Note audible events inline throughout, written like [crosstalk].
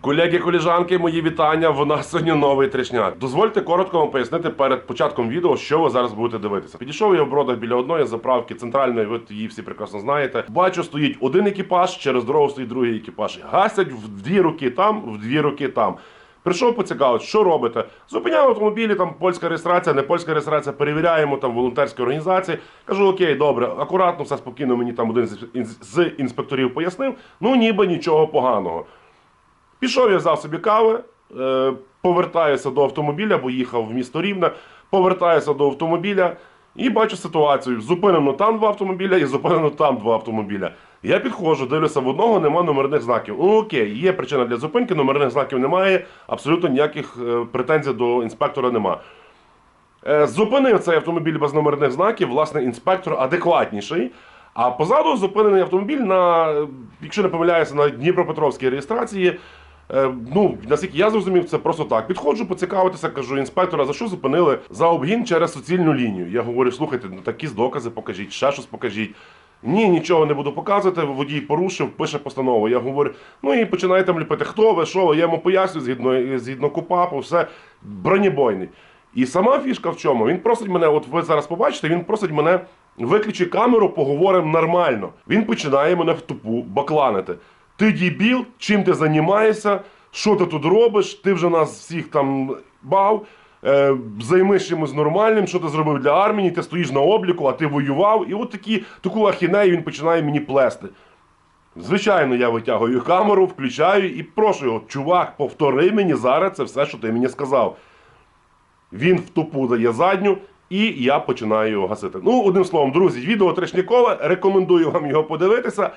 Колеги, коліжанки, мої вітання. В нас сьогодні новий трешняк. Дозвольте коротко вам пояснити перед початком відео, що ви зараз будете дивитися. Підійшов я в бродах біля одної заправки центральної, ви її всі прекрасно знаєте. Бачу, стоїть один екіпаж, через дорогу стоїть другий екіпаж. Гасять в дві руки там, в дві руки там. Прийшов поцікавити, що робите? Зупиняємо автомобілі, там польська реєстрація, не польська реєстрація, перевіряємо там волонтерські організації. Кажу, окей, добре, акуратно, все спокійно. Мені там один з інспекторів пояснив. Ну ніби нічого поганого. Пішов я взяв собі кави, е, повертаюся до автомобіля, бо їхав в місто Рівне. Повертаюся до автомобіля і бачу ситуацію. Зупинено там два автомобіля і зупинено там два автомобіля. Я підходжу, дивлюся, в одного нема номерних знаків. Окей, є причина для зупинки, номерних знаків немає, абсолютно ніяких е, претензій до інспектора нема. Е, Зупинив цей автомобіль без номерних знаків, власне, інспектор адекватніший. А позаду зупинений автомобіль на, якщо не помиляюся, на Дніпропетровській реєстрації. Е, Ну, наскільки я зрозумів, це просто так. Підходжу поцікавитися, кажу, інспектора, за що зупинили? За обгін через суцільну лінію. Я говорю, слухайте, ну такі докази покажіть, ще щось покажіть. Ні, нічого не буду показувати. Водій порушив, пише постанову. Я говорю, ну і починає там ліпити, хто ви, що ви. Я йому пояснюю, згідно, згідно КУПАПу, все бронебойний. І сама фішка в чому? Він просить мене, от ви зараз побачите, він просить мене виключи камеру, поговоримо нормально. Він починає мене в тупу бакланити. Ти дібіл, чим ти займаєшся, що ти тут робиш, ти вже нас всіх там бав. Е, займись чимось нормальним, що ти зробив для армії, ти стоїш на обліку, а ти воював. І от такі, таку ахінею він починає мені плести. Звичайно, я витягую камеру, включаю і прошу його, чувак, повтори мені зараз це все, що ти мені сказав. Він в тупу дає задню, і я починаю його гасити. Ну, одним словом, друзі, відео Трешнікове, рекомендую вам його подивитися.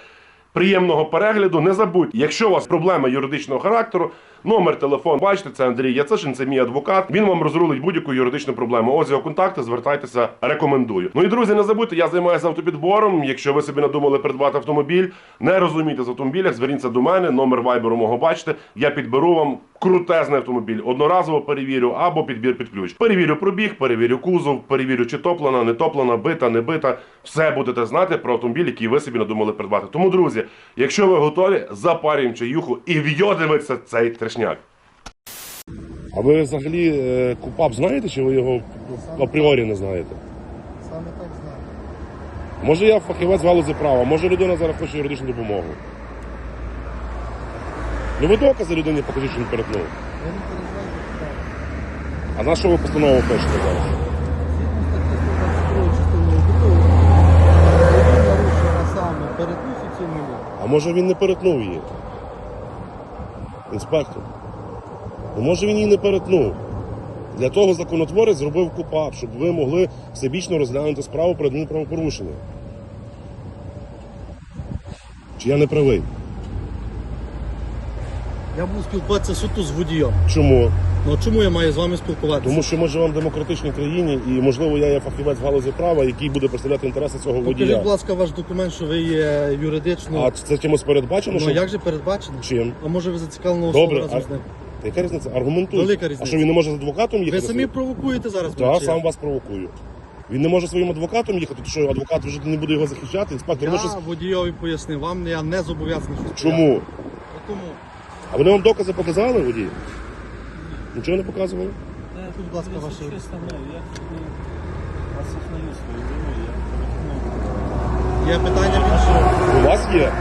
Приємного перегляду. Не забудьте, якщо у вас проблема юридичного характеру, номер телефон, бачите, це Андрій Яцишин, це мій адвокат. Він вам розрулить будь-яку юридичну проблему. Ось його контакти, звертайтеся, рекомендую. Ну і друзі, не забудьте, я займаюся автопідбором. Якщо ви собі надумали придбати автомобіль, не розумієте з автомобілях, зверніться до мене, номер вайберу мого бачите. Я підберу вам крутезний автомобіль. Одноразово перевірю або підбір під ключ. Перевірю пробіг, перевірю кузов, перевірю, чи топлена, не топлена, бита, не бита. Все будете знати про автомобіль, який ви собі надумали придбати. Тому, друзі, якщо ви готові, запарюємо чаюху і вйодиметься цей трешняк. А ви взагалі е, КУПАП знаєте, чи ви його апріорі не знаєте? Саме так знаю. Може я фахівець в галузі права, може людина зараз хоче юридичну допомогу. Ну ви докази людині покажіть, що він перетнув. Я не переживаю за. А на що ви постанову пишете зараз? Згідно статті 122 частиною 2, водій нарушив, а саме перетнув суцільну лінію. А може він не перетнув її? Інспектор. Ну може він її не перетнув. Для того законотворець зробив КУПАП, щоб ви могли всебічно розглянути справу про адмінправопорушення. Чи я не правий? Я буду спілкуватися суто з водієм. Чому? Ну а чому я маю з вами спілкуватися? Тому що ми живемо в демократичній країні і, можливо, я є фахівець в галузі права, який буде представляти інтереси цього Покажіть, водія. будь ласка, ваш документ, що ви є юридично. А це чимось передбачено? ну що... як же передбачено? Чим? А може ви зацікавлена особа Добре, разом а- з ним? Та Яка різниця? Аргументуй. Велика різниця. А що він не може з адвокатом їхати? Ви самі провокуєте зараз Так, сам вас провокую. Він не може своїм адвокатом їхати, то що адвокат вже не буде його захищати, інспектор Я може. щось- водійові пояснив, вам я не зобов'язаний. щось Чому? пояснити. Тому, А вони вам докази показали, водій? Нічого не показували? тут, будь ласка, ваше... Я осознаю свою вину, я Є питання більше? У вас є?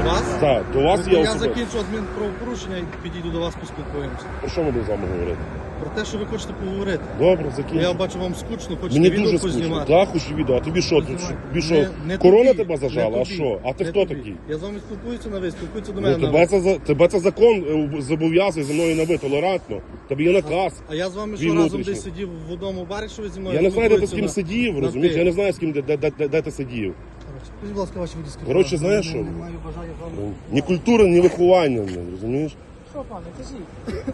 У вас? Так, до вас є є я закінчу адмінправопорушення і підійду до вас поспілкуємося. Про що ми будемо з вами говорити? Про те, що ви хочете поговорити. Добре, Я бачу вам скучно, хочете Мені відео дуже скучно. познімати. Так, хочу відео. А тобі що? Тут, Познімайте. тобі що? Корона тебе зажала? А що? А ти не хто такий? Я з вами спілкуюся на ви, спілкуються до Ну, мене на тебе, ви. це, за- тебе це закон е, зобов'язує зі мною на ви толерантно. Тобі є наказ. А я з вами що Він разом внутрішній. десь сидів в одному барі, що ви зі мною Я не знаю, де ти з спілкуєтеся ким на- сидів, на розумієш? ти. Я не знаю, з ким де, де, де, де ти сидів. Коротше, Скажіть, будь ласка, ваші водійські Коротше, знаєш що? Маю бажання з. Ну, Ні культури, ні виховання, ну, розумієш? Що, пане, кажіть.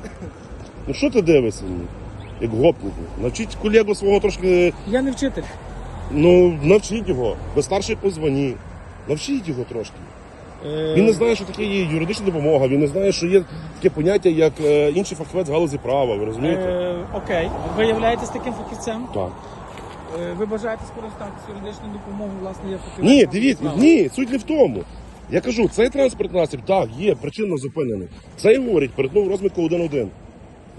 Ну що ти дивишся? ну, Як гопник. Навчіть колегу свого трошки. Я не вчитель. Ну, навчіть його. Ви старший позвоні. Навчіть його трошки. Е, Він не знає, що таке є юридична допомога, він не знає, що є таке поняття, як е, інший фахівець галузі права. Ви розумієте? Е, окей. Ви являєтесь таким фахівцем? Так. Е, ви бажаєте скористатися юридичною допомогою, власне, є фахівець. Ні, дивіться, ні, суть не в тому. Я кажу, цей транспортний насіб, так, є, причинно зупинений. Цей говорить, перетнув розмітку 1-1.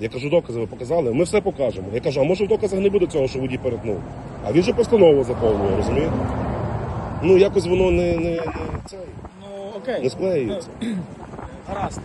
Я кажу, докази ви показали, ми все покажемо. Я кажу, а може в доказах не буде цього, що водій перетнув. А він же постанову заповнює, розумієте? Ну, якось воно не, не, не, цей, Ну, окей. не склеюється. Гаразд.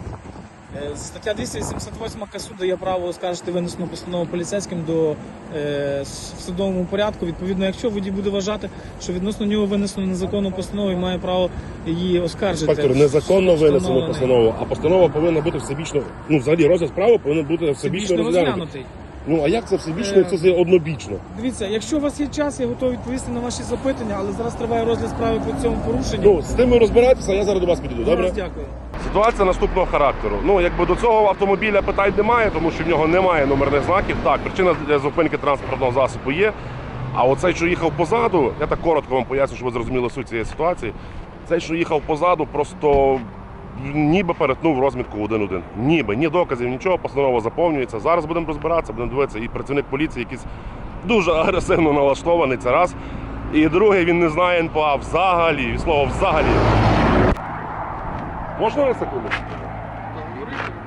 Е, Стаття 288 КАСУ дає право оскаржити винесену постанову поліцейським до е, в судовому порядку. Відповідно, якщо водій буде вважати, що відносно нього винесено незаконну постанову і має право її оскаржити. Інспектор, незаконно винесено постанову, а постанова повинна бути всебічно, ну, взагалі розгляд справи повинен бути Всебічно розглянутий. Ну, а як це всебічно, Е, це це однобічно? Дивіться, якщо у вас є час, я готовий відповісти на ваші запитання, але зараз триває розгляд справи по цьому порушенню. Ну, з тим ви розбирайтеся, а я зараз до вас підійду, добре? Зараз дякую. Ситуація наступного характеру. Ну, якби до цього автомобіля питань немає, тому що в нього немає номерних знаків. Так, причина для зупинки транспортного засобу є. А оцей, що їхав позаду, я так коротко вам поясню, щоб ви зрозуміли суть цієї ситуації. Цей, що їхав позаду, просто ніби перетнув розмітку 1-1. Ніби, ні доказів, нічого, постанова заповнюється. Зараз будемо розбиратися, будемо дивитися. І працівник поліції якийсь дуже агресивно налаштований, це раз. І друге, він не знає НПА взагалі, від слова взагалі. Можна на секунду?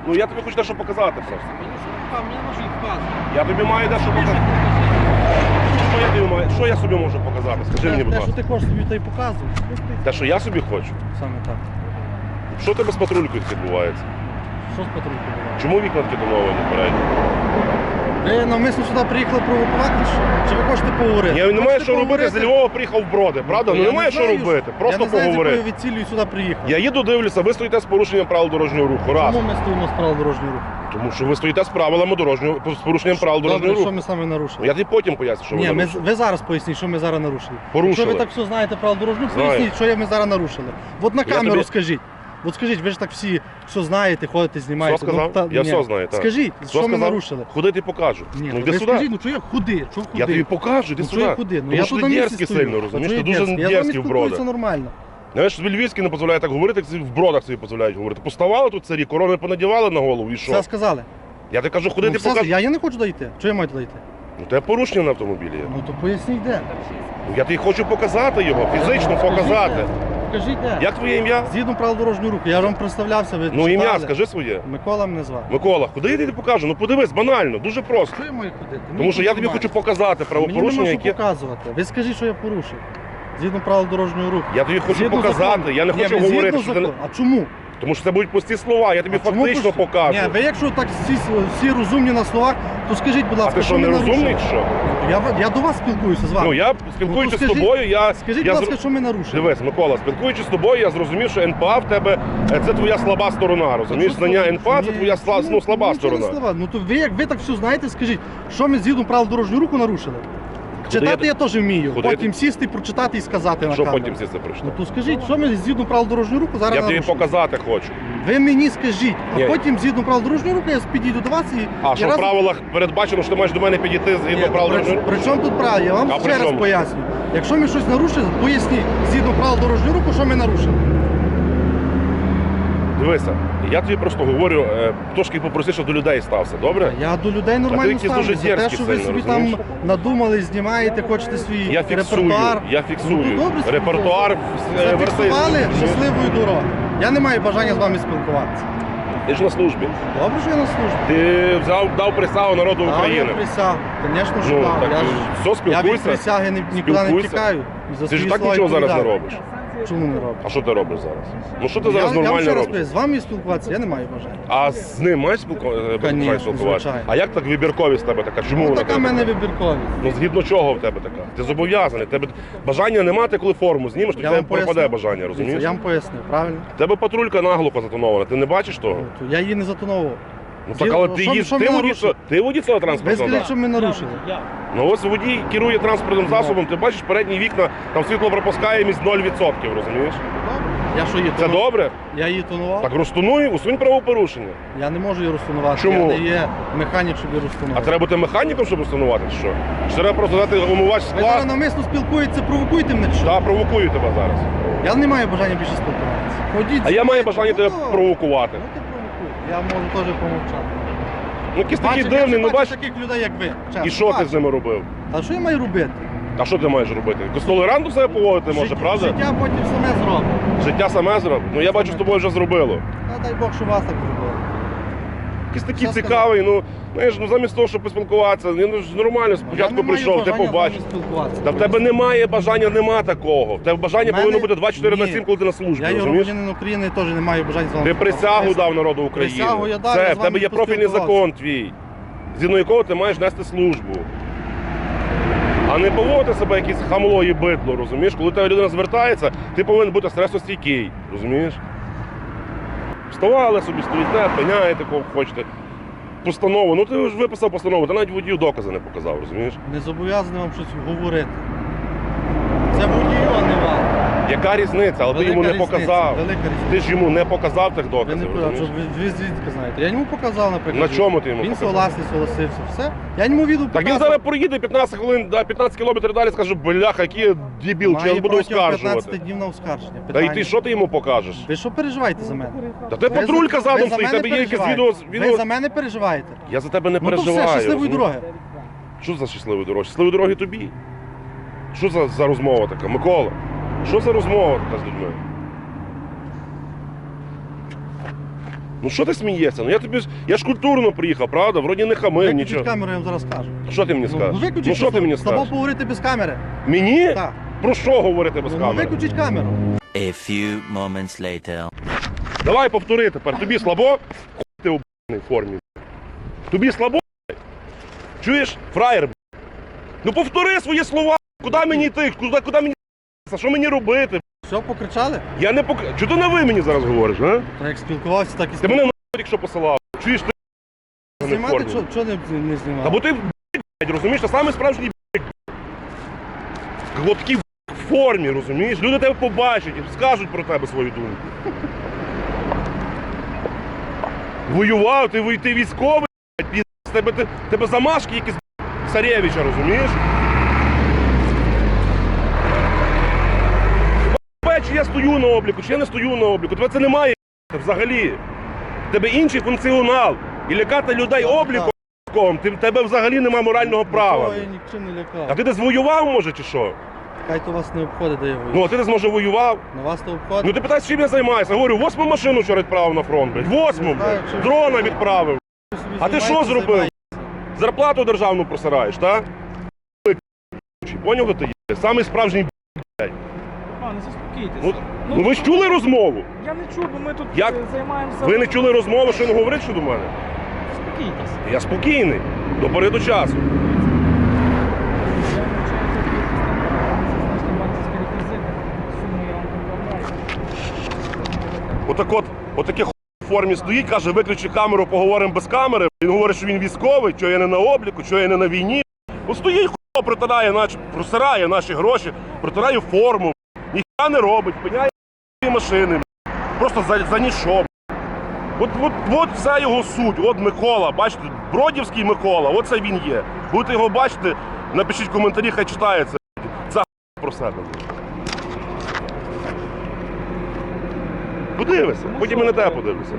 Ну я тобі хочу дещо показати просто. Я тобі маю дещо показати. Що я тобі маю? Що я собі можу показати? Скажи мені, будь Те, що ласка. ти хочеш собі, та й показуєш. Те, що я собі хочу. Саме так. Що тебе з патрулькою відбувається? Що з патрулькою було? Чому вікна такі тоновані передні? Ви навмисно сюди приїхали провокувати? чи- Чи ви хочете поговорити? Я не маю що робити, з Львова приїхав в броди, правда? Ну Я немає що робити, просто я не знаю, з поговорити. ви сюди приїхали. Я їду, дивлюся, ви стоїте з порушенням правил дорожнього руху. Раз. Чому ми стоїмо з правил дорожнього руху? Тому що ви стоїте з правилами дорожнього з порушенням правил Добре, дорожнього що руху. ми саме нарушили? Я тобі потім поясню, що ви Ні, ми, нарушили. ви зараз поясніть, що ми зараз нарушили. Порушили. Якщо ви так все знаєте правил дорожнього руху, Знаю. поясніть, що ми зараз нарушили. От на камеру тобі- скажіть. От скажіть, ви ж так всі все знаєте, ходите, знімаєте. Що сказав? Я ні. все знаю, так. Скажіть, Що ми сказав? нарушили? Куди ти покажу? Ні, ну ну, йди сюди. скажіть, ну що я худи? Що худи? Я тобі покажу, іди ну, сюди. я худи? Ну Тому я що тут ти на місці дерзкий стою. сильно, розумієш? Ти чого я дуже дерзкий? Я з вами дерзкий в бродах. нормально. Знаєш, тобі львівські не дозволяють так говорити, як в бродах собі дозволяють говорити. Поставали тут царі, корони понадівали на голову і що? Все сказали. Я тобі кажу, куди Ну, ти все, покажеш? я, я не хочу дойти. Чого я маю дойти? Ну тебе порушення на автомобілі є. Ну то поясніть де. Ну, Я тобі хочу показати його, фізично показати. Де. Як твоє ім'я? Згідно правил дорожнього руху, я вам представлявся, ви Ну ім'я, читали. скажи своє. Микола мене звати. Микола, куди я тобі покажу? Ну подивись, банально, дуже просто. Що я маю ходити? Тому що я тобі хочу показати Мені нема правопорушення, що яке. показувати. Ви скажіть, що я порушив. Згідно правил дорожнього руху. Я тобі хочу Згідно показати, закону. я не Ні, хочу ви говорити, що ти не. закону. А чому? Тому що це будуть пусті слова, я тобі А чому фактично пусті? покажу. Ні, ви якщо так всі, всі розумні на словах, то скажіть, будь А ласка, ти що, ми не розумний нарушили? чи що? Я, я до вас спілкуюся з вами. Ну я Ну, то з скажіть- тобою, я. Скажіть, я будь зр- ласка, що ми нарушили? Дивись, Микола, спілкуючись з тобою, я зрозумів, що НПА в тебе е, це твоя слаба сторона. Розумієш, знання? НПА це твоя сла- ну, слаба сторона. Ну то ви як ви так все знаєте, скажіть, що ми згідно правил дорожнього руху нарушили? Читати я- я теж вмію. Куди Потім сісти, прочитати і сказати на Що камеру. потім це Ну то скажіть, що ми згідно правил дорожнього руху зараз Я тобі нарушили? показати хочу. Ви мені скажіть, а Ні. потім згідно правил дорожнього руху я підійду до вас і. А і що в разом- правилах передбачено, що ти маєш до мене підійти згідно Ні, правил при, дорожнього руху? при чому тут правило? Я вам А при ще раз чому? поясню. Якщо ми щось нарушили, поясніть згідно правил дорожнього руху, що ми нарушили. Дивися, я тобі просто говорю, е, трошки попросив, до людей стався, добре? Я до людей нормально якийсь дуже ставлюся. Те, дерзкий що ви сильно, собі розумієш? там надумали, знімаєте, хочете свій Я фіксую, репертуар. я фіксую. Ну, то добре, Репертуар е, Зафіксували версей. щасливої дороги. Я не маю бажання з вами спілкуватися. Ти ж на службі. Добре, що я на службі. Ти взяв, дав присягу народу Дав України. я присягу. Звісно, що Ну, дав. так, Я, ж, все, я від спілкуйся. присяги ні- нікуди не Спілкуйся. втікаю. І за Ти ж свої так слова нічого зараз не відповідаю. робиш. Чому не роблю? А що ти робиш зараз? Ну що ти зараз я вам нормально раз робиш? кажу, з вами спілкуватися я не маю бажання. А з ним маєш е, спілкуватися? звичайно. А як так вибірковість в тебе така? Чому Ну, вона така в мене вибірковість. Ну згідно чого в тебе така? Ти зобов'язаний. Тебе бажання нема, ти коли форму знімеш, то в тебе пропаде бажання, розумієш? Я вам пояснив, правильно? В Тебе патрулька наглухо затонована, ти не бачиш того? То Я її не затоновував. Ну так, але ти що- що ти ми водій, нарушили? ти водій цього Ви транспортного скажіть, засобу. ми нарушили. Я. Ну ось водій керує транспортним засобом, ти бачиш передні вікна, там світло пропускаємість 0%, розумієш? Я що її Це тонував? добре? Я її тонував. Так розтонуй, усунь правопорушення. Я не можу її розтонувати. Чому? Я не є механік, щоб її А розтонувати. треба бути механіком, щоб розтонувати, чи що? Чи треба просто дати омивач Ви зараз скла? навмисно спілкуєтеся, провокуєте мене чи що? Та провокую тебе зараз. Я не маю бажання більше спілкуватися. Ходіть. А я маю бажання тебе Ну, провокувати. Ну ти. Я можу теж помовчати. Ну якийсь такий Бачив, я дивний, ну бачу бачиш. таких людей, як ви. чесно, І що ти з ними робив? Та що я маю робити? А що ти маєш робити? Якось толерантно себе поводити може, Життя- правда? Життя потім саме зробить. Життя саме зробить? Ну я бачу, з тобою вже зробило. Та дай Бог, що вас так зробили. Якийсь такий цікавий, ну знаєш, ну замість того, щоб поспілкуватися, ну ж нормально, спочатку прийшов, ти побачив. Та в тебе немає бажання, нема такого. В тебе бажання мене- повинно бути 24 на 7, коли ти на службі, Я розумієш? громадянин України, теж не маю бажання з вами Ти присягу дав народу України. Присягу я дав, Це, з в тебе є профільний закон твій, згідно якого ти маєш нести службу. А не поводити себе якесь хамло і бидло, розумієш? Коли тебе людина звертається, ти повинен бути стресостійкий, розумієш? Вставали собі, стоїте, пеняєте, кого хочете. Постанову, ну ти ж виписав постанову, та навіть водію докази не показав, розумієш? Не зобов'язаний вам щось говорити. Це водію, а не вам. Яка різниця? Але ти Велика йому не різниця, показав. Велика різниця. Ти ж йому не показав тих Ви, доказів. не, а розумієш? що, ви, ви звідки знаєте? Я йому показав, наприклад. На чому ти йому Він показав? согласний, согласився. Все. Я йому відео Так він зараз проїде 15 хвилин, да, 15 кілометрів далі скаже, бляха, який я дебіл, чи я буду оскаржувати. 15 днів на оскарження. Та Питання. ти що ти йому покажеш? Ви що переживаєте за мене? Та ти Ви патрулька за- ви задом за стоїть, мене тебе є якесь переживаєте? відео. Ви відео... за мене переживаєте? Я за тебе не Ну то переживаю. все, щасливої розумієш? дороги. Що за щасливі дороги? Щасливі дороги тобі. Що за, за розмова така? Микола, що за розмова така з людьми? Ну що ти смієшся? Ну я тобі ж я ж культурно приїхав, правда? Вроді не хамив, Виключіть нічого. камеру, я вам зараз скажу. Що ти мені Ну, скажеш? ну виключіть, Ну що ти мені слабо скажеш? поговорити без камери. Мені? Так. Про що говорити без Ну, камери? виключіть камеру. A few moments later. Давай повтори тепер. Тобі слабо? Хуй ти у б***й формі. Тобі слабо? Чуєш? Фраєр. б***. Ну повтори свої слова. Куди мені йти? Куди, куди мені що мені робити? Все, покричали? Я не пок... Чого ти на ви мені зараз говориш, а? Та як спілкувався, так і Ти мене на якщо посилав. Чуєш ти не в знімати, формі. що, що не, не знімати? Та бо ти блядь, розумієш, ти самий справжній блядь. Хлопки в формі, розумієш? Люди тебе побачать і скажуть про тебе свою думку. Воював, ти, вой- ти військовий, блядь, піз- тебе, ти- тебе замашки якісь блядь, царевича, розумієш? Тебе, Чи я стою на обліку, чи я не стою на обліку. Тебе це немає [laughs] взагалі. Тебе інший функціонал. І лякати людей обліком, ти- тебе взагалі немає морального права. Я нічим не А ти десь воював, може, чи що? Хай то вас не обходить, де я воюю. Ну, а ти десь може воював. На вас то Ну ти питаєш, чим я займаюся? Говорю, восьму машину вчора відправив на фронт, блядь. Восьму, знаю, блядь. чи- Дрона відправив. Ви собі А ти що займаєтесь, зробив? Зарплату державну просираєш, так? Поняв, хто ти є? Самий справжній б***. Пане, заспокійтесь. Ну, ну ви ж чули розмову? Я не чув, бо ми тут Як? е, займаємося. Ви не чули розмову, що він говорить щодо мене? Заспокійтесь. Я спокійний. До пори до часу. Отак от, отаке ху- в формі стоїть, каже, виключи камеру, поговоримо без камери. Він говорить, що він військовий, що я не на обліку, що я не на війні. От стоїть ху, протирає наші, просирає наші гроші, протирає форму, ніхто не робить, пиняє машини. Просто за, за нічого. От, от, от вся його суть. От Микола, бачите, Бродівський Микола, оце він є. Будете його бачити, напишіть коментарі, хай читається. Це про себе. Подивися, потім і на тебе подивлюся.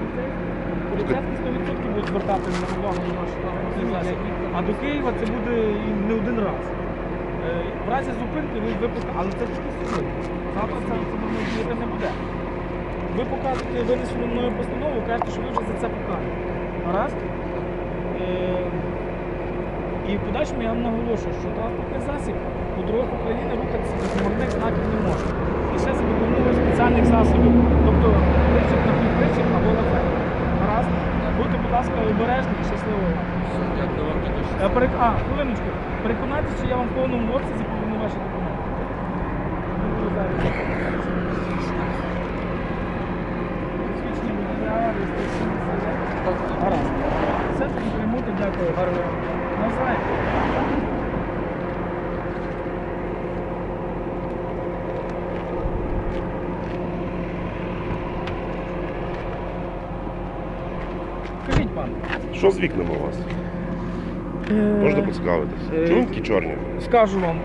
Поліцейські 100% будуть звертати на увагу на наш транспортний. А до Києва це буде не один раз. Е, В разі зупинки ви випускаєте, але це тільки сьогодні. Завтра це, думаю, діяти не буде. Ви показуєте винесену мною постанову, кажете, що ви вже за це покажете. Гаразд? Е, І в подальшому я вам наголошую, що транспортний засіб по дорогах України рухатися без номерних знаків не може. І ще за допомогою спеціальних засобів, тобто причіп на причіп або на фен. Будь ласка, обережні і щасливо. Дякую вам також. А, хвилиночку. Переконайтеся, що я вам в повному обсязі повинен ваші документи. Ну, зараз. Посвідчення водія, реєстраційний сервер. Гаразд. Все тоді приймути, дякую. Гарного. Навзаєм. Скажіть, пан. Що з вікнами у вас? Можна поцікавитись. е, Чому такі чорні? Скажу вам,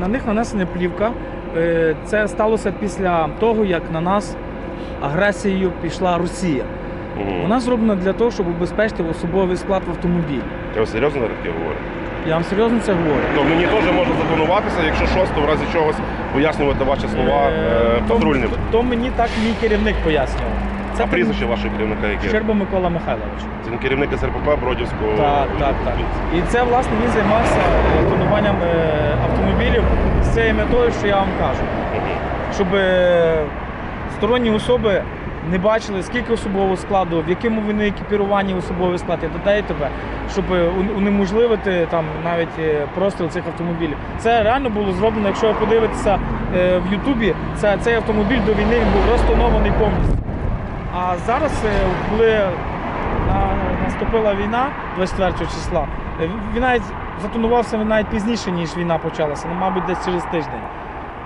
на них нанесена плівка. Е, Це сталося після того, як на нас агресією пішла Росія. Угу. Вона зроблена для того, щоб убезпечити особовий склад в автомобілі. Я серйозно таке говорю? Я вам серйозно це говорю. То мені теж може зателефонуватися, якщо щось, то в разі чогось пояснювати ваші слова е, то, патрульним. то мені так мій керівник пояснював. Це А прізвище вашого керівника яке? Щерба Микола Михайлович. Це не керівник СРПП Бродівського. Так, так, так. І це власне він займався е, тонуванням е, автомобілів з цією метою, що я вам кажу. Щоб е, сторонні особи не бачили, скільки особового складу, в якому вони екіпіруванні особовий склад і т.д. і т.п., щоб унеможливити там навіть простріл цих автомобілів. Це реально було зроблено. Якщо ви подивитеся в Ютубі, це цей автомобіль до війни він був розтонований повністю. А зараз, е, коли наступила війна 24 числа, е, він навіть затонувався він навіть пізніше, ніж війна почалася, ну, мабуть, десь через тиждень.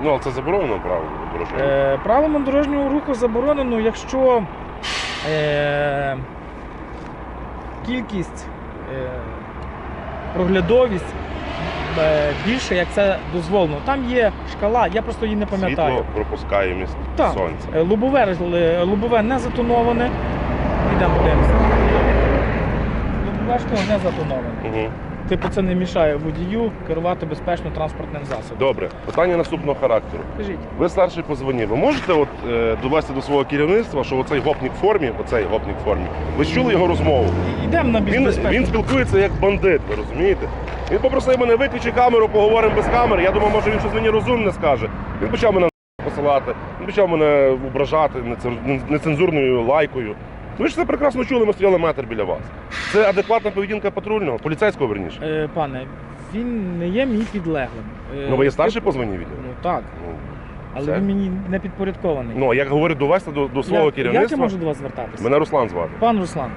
Ну, але це заборонено право дорожнього. Е, правилами дорожнього руху заборонено, якщо е, кількість, е, проглядовість е, більше, як це дозволено. Там є шкала, я просто її не пам'ятаю. Світло пропускає міст Так. сонця. Е, Лобове, е, лобове не затоноване. Йдемо подивимося. Лобове шкло не затоноване. Угу. Типу це не мішає водію керувати безпечно транспортним засобом. Добре, питання наступного характеру. Кажіть. Ви старший по званні. Ви можете от, е, довести до свого керівництва, що оцей гопник в формі, оцей гопник в формі, ви ж чули його розмову? Йдемо на більш Він, він спілкується як бандит, ви розумієте? Він попросив мене виключи камеру, поговоримо без камери. Я думав, може він щось мені розумне скаже. Він почав мене посилати, він почав мене ображати неценз- нецензурною лайкою. Ви ж це прекрасно чули, ми стояли метр біля вас. Це адекватна поведінка патрульного, поліцейського верніше. Е, пане, він не є мій підлеглим. Е, Ну ви є старший по званні нього? Ну так, Ну, але все. він мені не підпорядкований. Ну, а як говорю, довести до, до свого як, керівництва. як я можу до вас звертатися? Мене Руслан звати. Пан Руслан,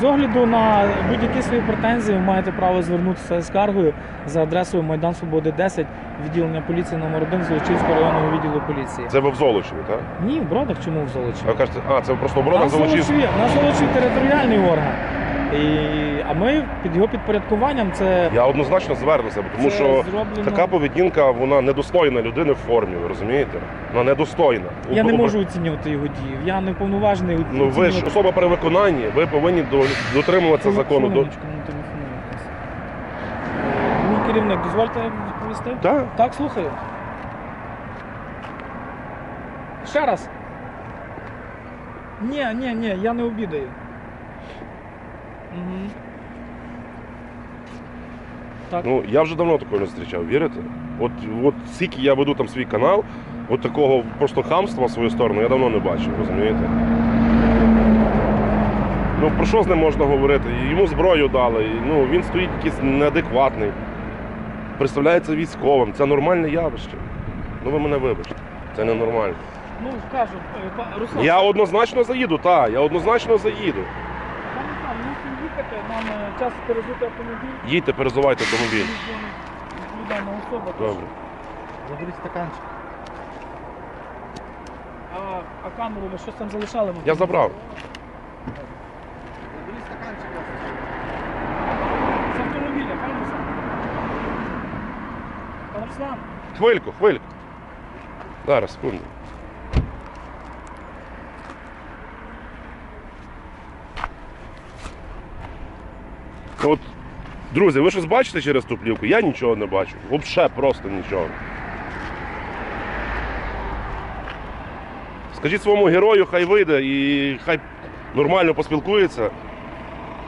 з огляду на будь-які свої претензії, ви маєте право звернутися з скаргою за адресою Майдан Свободи 10, відділення поліції номер 1 Золочівського районного відділу поліції. Це ви в Золочеві, так? Ні, в Бродах чому в Золочеві? А кажете, а це просто в Бродах Золочів. Золочеві, на Золочеві територіальний орган. І, а ми під його підпорядкуванням це, Я однозначно звернуся, бо тому це що зроблено. така поведінка, вона недостойна людини в формі, ви розумієте? Вона недостойна. Я не можу оцінювати його дії. Я не повноважений Ну ви ж особа при виконанні, ви повинні до- дотримуватися закону. До... Е, Мій керівник, дозвольте відповісти? Так. Так, слухаю. Ще раз. Ні, ні, ні, я не обідаю. Угу. Так. Ну я вже давно такого не зустрічав, вірите? От, от скільки я веду там свій канал, от такого просто хамства в свою сторону я давно не бачив, розумієте? Ну про що з ним можна говорити? Йому зброю дали, ну він стоїть якийсь неадекватний. Представляється військовим. Це нормальне явище. Ну ви мене вибачте. Це ненормально. Ну, кажу, е, Руслан, Я однозначно заїду, так, я однозначно заїду. пане Руслан, ми мусимо їхати, нам е, час перезути автомобіль. Їдьте, перезувайте автомобіль. Відповідальна особа. Добре. Заберіть стаканчик. А, а камеру ви щось там залишали? в Я забрав. Заберіть стаканчик. З автомобіля? Пан Руслан? Хвильку, хвильку. Зараз, секунду. От, друзі, ви щось бачите через ту плівку? Я нічого не бачу. Взагалі просто нічого. Скажіть своєму герою, хай вийде і хай нормально поспілкується.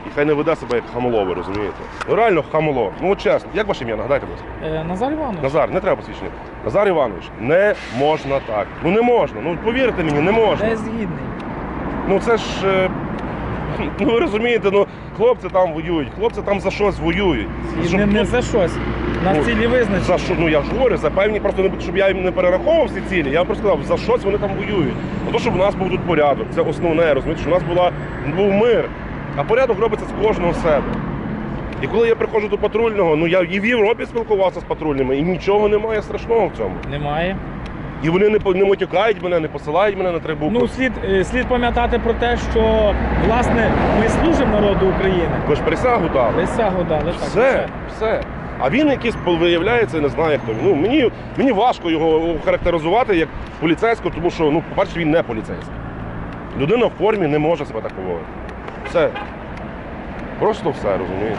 І хай не веде себе як хамоло, ви розумієте? Ну реально хамоло. Ну от чесно, як ваше ім'я? Нагадайте, будь ласка. Е, Назар Іванович. Назар, не треба посвідчення. Назар Іванович, не можна так. Ну не можна. Ну повірте мені, не можна. Де згідний? Ну це ж. е, [laughs] Ну ви розумієте, ну хлопці там воюють, хлопці там за щось воюють. І Щоб не, не тут- за щось. У нас Ну, цілі визначені. За що, ну я ж говорю, за певні, просто не щоб я їм не перераховував всі цілі, я просто сказав, за щось вони там воюють. За те, щоб у нас був тут порядок. Це основне, розумієте, що у нас була, був мир. А порядок робиться з кожного себе. І коли я приходжу до патрульного, ну я і в Європі спілкувався з патрульними, і нічого немає страшного в цьому. Немає. І вони не, по- не матюкають мене, не посилають мене на три букви. Ну, слід, е, слід пам'ятати про те, що власне ми служимо народу України. Ви ж присягу дали. Присягу дали. Так, Все, все. А він якийсь виявляється, не знаю хто. Ну мені, мені важко його характеризувати як поліцейського, тому що, ну, по-перше, він не поліцейський. Людина в формі не може себе так поводити. Все. Просто все, розумієте?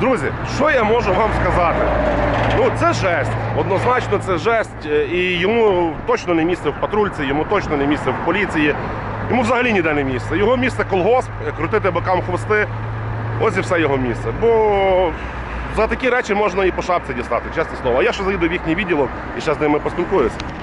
Друзі, що я можу вам сказати? Ну, це жесть. Однозначно, це жесть. Е, І йому точно не місце в патрульці, йому точно не місце в поліції. Йому взагалі ніде не місце. Його місце колгосп, е, крутити бокам хвости. Ось і все його місце. Бо за такі речі можна і по шапці дістати, чесне слово. А я ще заїду в їхній відділок і ще з ними поспілкуюся.